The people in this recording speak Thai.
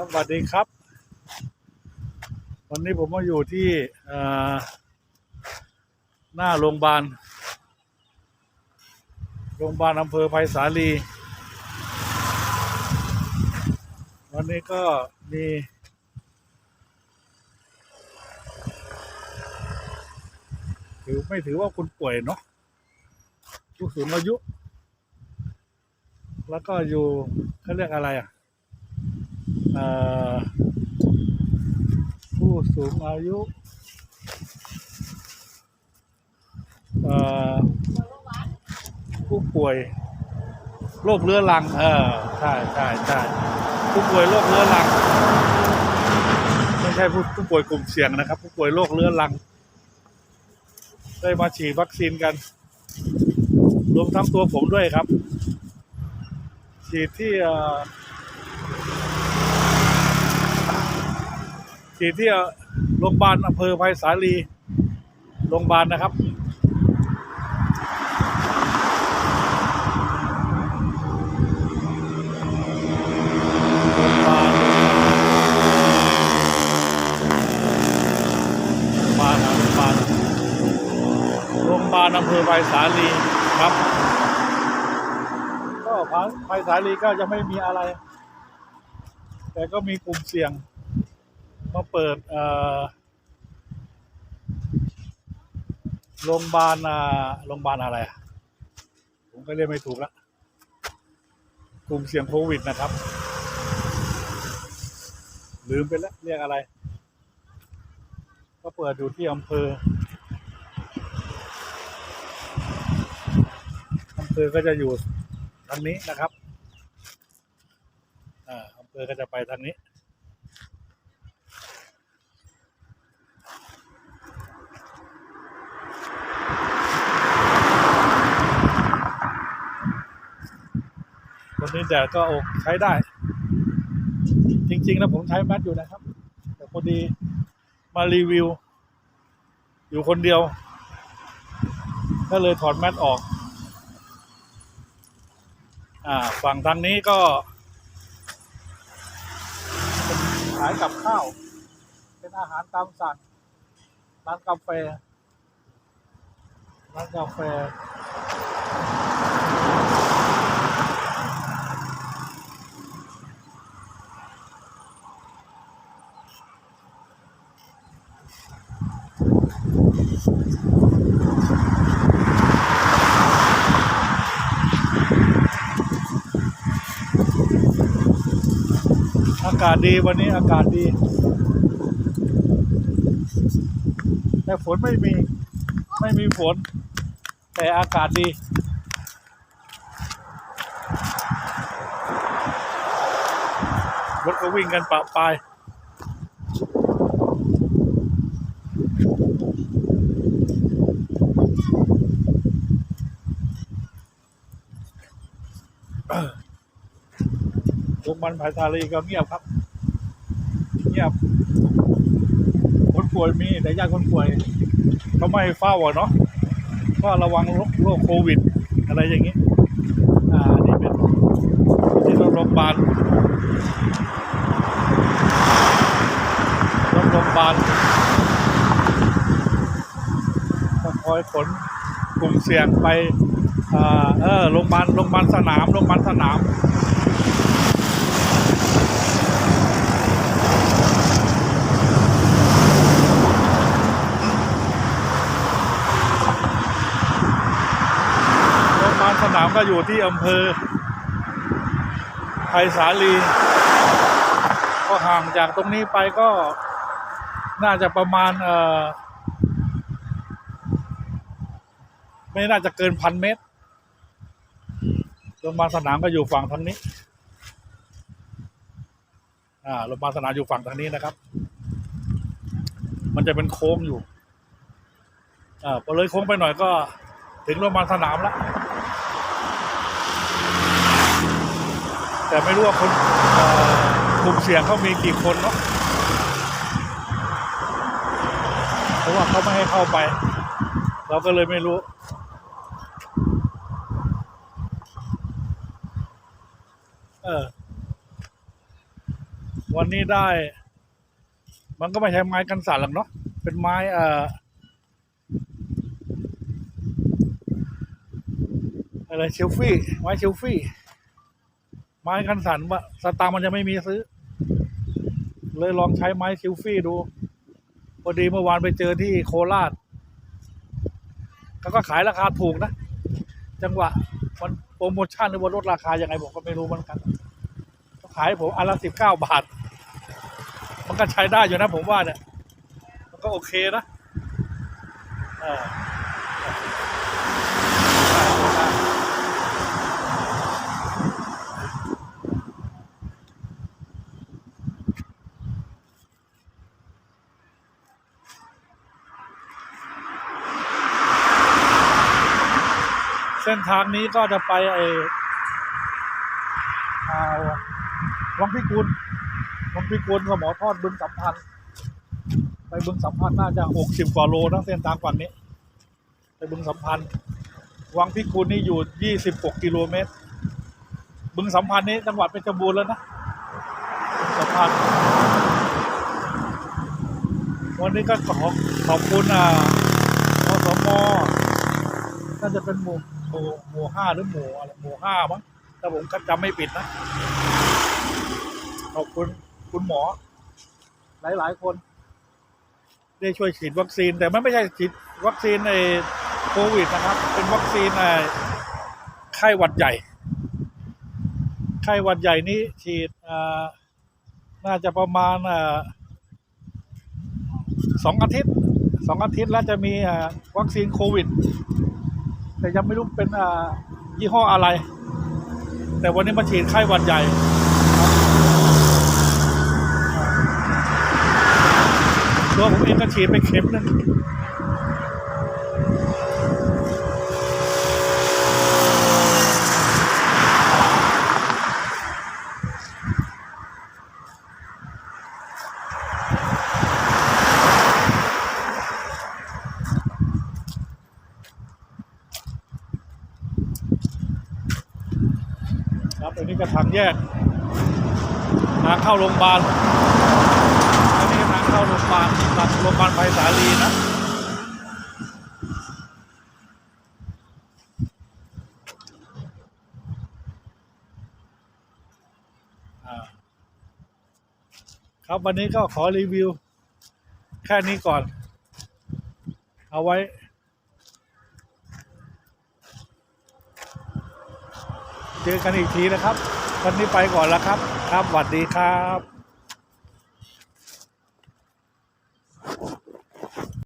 ครับสวัสดีครับ วันนี้ผมมาอยู่ที่หน้าโรงพยาบาลโรงพยาบาลอำเภอไผ่สาลี วันนี้ก็มีถือไม่ถือว่าคุณป่วยเนาะผู้สูงอายุ แล้วก็อยู่เขาเรียกอะไรอะเอ่อ ผู้สูงอายุผู้ป่วยโรคเรื้อรัง เออใช่ใช่ใช่ผู้ป่วยโรคเรื้อรัง ไม่ใช่ผู้ผู้ป่วยกลุ่มเสี่ยงนะครับ ผู้ป่วยโรคเรื้อรัง ได้มาฉีดวัคซีนกัน รวมทั้งตัวผมด้วยครับ ฉีดที่ ฉีดที่โรงพยาบาลอำเภอไผ่สาลีโรงพยาบาลนะครับโรงพยาบาลโรงพยาบาลโรงพยาบาลโรงพยาบาลอำเภอไผ่สาลีครับ ก็ไผ่สาลีก็ยังไม่มีอะไร แต่ก็มีกลุ่มเสี่ยง มาเปิดโรงพยาบาลอ่าโรงพยาบาลอะไร ผมก็เรียกไม่ถูกละกลุ่มเสี่ยงโควิดนะครับ ลืมไปแล้วเรียกอะไร ก็เปิดอยู่ที่อำเภออำเภอก็จะอยู่ทางนี้นะครับอ่าอำเภอก็จะไปทางนี้ นี้แดดก็โอใช้ได้ จริงๆแล้วผมใช้แมสอยู่นะครับ แต่พอดีมารีวิว อยู่คนเดียว ก็เลยถอดแมสออก อ่า ฝั่งทางนี้ก็ขายกับข้าว เป็นอาหารตามสั่งร้านกาแฟร้านกาแฟ อากาศดีวันนี้อากาศดี แต่ฝนไม่มี ไม่มีฝน แต่อากาศดีรถก็วิ่งกันปะปาย โรงพยา บาลภายาลีก็เงียบครับ เงียบ คนป่วยมีแต่ญาติคนป่วยเขาไม่เฝ้าเนาะก็ระวังโรคโควิด อะไรอย่างนี้ อ่า นี่เป็นที่โรงพยาบาลโรงพยาบาลก็คอยขนกลุ่มเสี่ยงไปอ่าเออ โรงพยาบาล โรงพยาบาลสนาม โรงพยาบาลสนาม โรงพยาบาลสนาม ก็อยู่ที่อำเภอไผ่สาลี ก็ห่างจากตรงนี้ไปก็น่าจะประมาณเออไม่น่าจะเกินพันเมตรโรงพยาบาลสนามก็อยู่ฝั่งทางนี้ อ่า โรงพยาบาลสนามอยู่ฝั่งทางนี้นะครับ มันจะเป็นโค้งอยู่ อ่า พอเลยโค้งไปหน่อยก็ถึงโรงพยาบาลสนามแล้ว แต่ไม่รู้ว่าคนกลุ่มเสี่ยงเขามีกี่คนเนาะเพราะว่าเขาไม่ให้เข้าไป เราก็เลยไม่รู้เออวันนี้ได้ มันก็ไม่ใช่ไม้กันสั่นหรอกเนาะเป็นไม้เอ่ออะไรเชลฟี่ไม้เชลฟี่ ไม้กันสันว่าสตางค์มันจะไม่มีซื้อ เลยลองใช้ไม้เชลฟี่ดู พอดีเมื่อวานไปเจอที่โคราชเขาก็ขายราคาถูกนะ จังหวะมันโปรโมชั่นหรือว่าลดราคายังไงผมก็ไม่รู้เหมือนกันเขาขายผมอันละสิบเก้าบาท มันก็ใช้ได้อยู่นะผมว่าเนี่ย มันก็โอเคนะ เออได้ได้เส้นทางนี้ก็จะไปไออ่าวังพิกุลวังพิกุลกับหมอทอดบึงสัมพันธ์ ไปบึงสัมพันธ์น่าจะหกสิบกว่าโลนะเส้นทางฝั่งนี้ ไปบึงสัมพันธ์ วังพิกุลนี่อยู่ยี่สิบหกกิโลเมตร บึงสัมพันธ์นี้จังหวัดเพชรบูรณ์แล้วนะสัมพันธ์วันนี้ก็ขอขอบคุณอ่าอสมน่าจะเป็นหมู่ หมู่หมู่ห้าหรือหมู่อะไรหมู่ห้ามั้งถ้าผมจำไม่ผิดนะ ขอบคุณคุณหมอ หลาย ๆ คน ได้ช่วยฉีดวัคซีน แต่มันไม่ใช่ฉีดวัคซีนในโควิดนะครับ เป็นวัคซีนไอ้ไข้หวัดใหญ่ ไข้หวัดใหญ่นี้ฉีดอาน่าจะประมาณสองอาทิตย์สองอาทิตย์แล้วจะมีวัคซีนโควิด แต่ยังไม่รู้เป็นยี่ห้ออะไร แต่วันนี้มาฉีดไข้หวัดใหญ่ตัวผมเองก็ฉีดไปเข็มหนึ่ง ก็ทางแยกทางเข้าโรงพยาบาลอันนี้ทางเข้าโรงพยาบาลหลังโรงพยาบาลไผ่สาลีนะอ่าครับวันนี้ก็ขอรีวิว แค่นี้ก่อน เอาไว้ จอกันอีกทีนะครับ วันนี้ไปก่อนแล้วครับ ครับสวัสดีครับ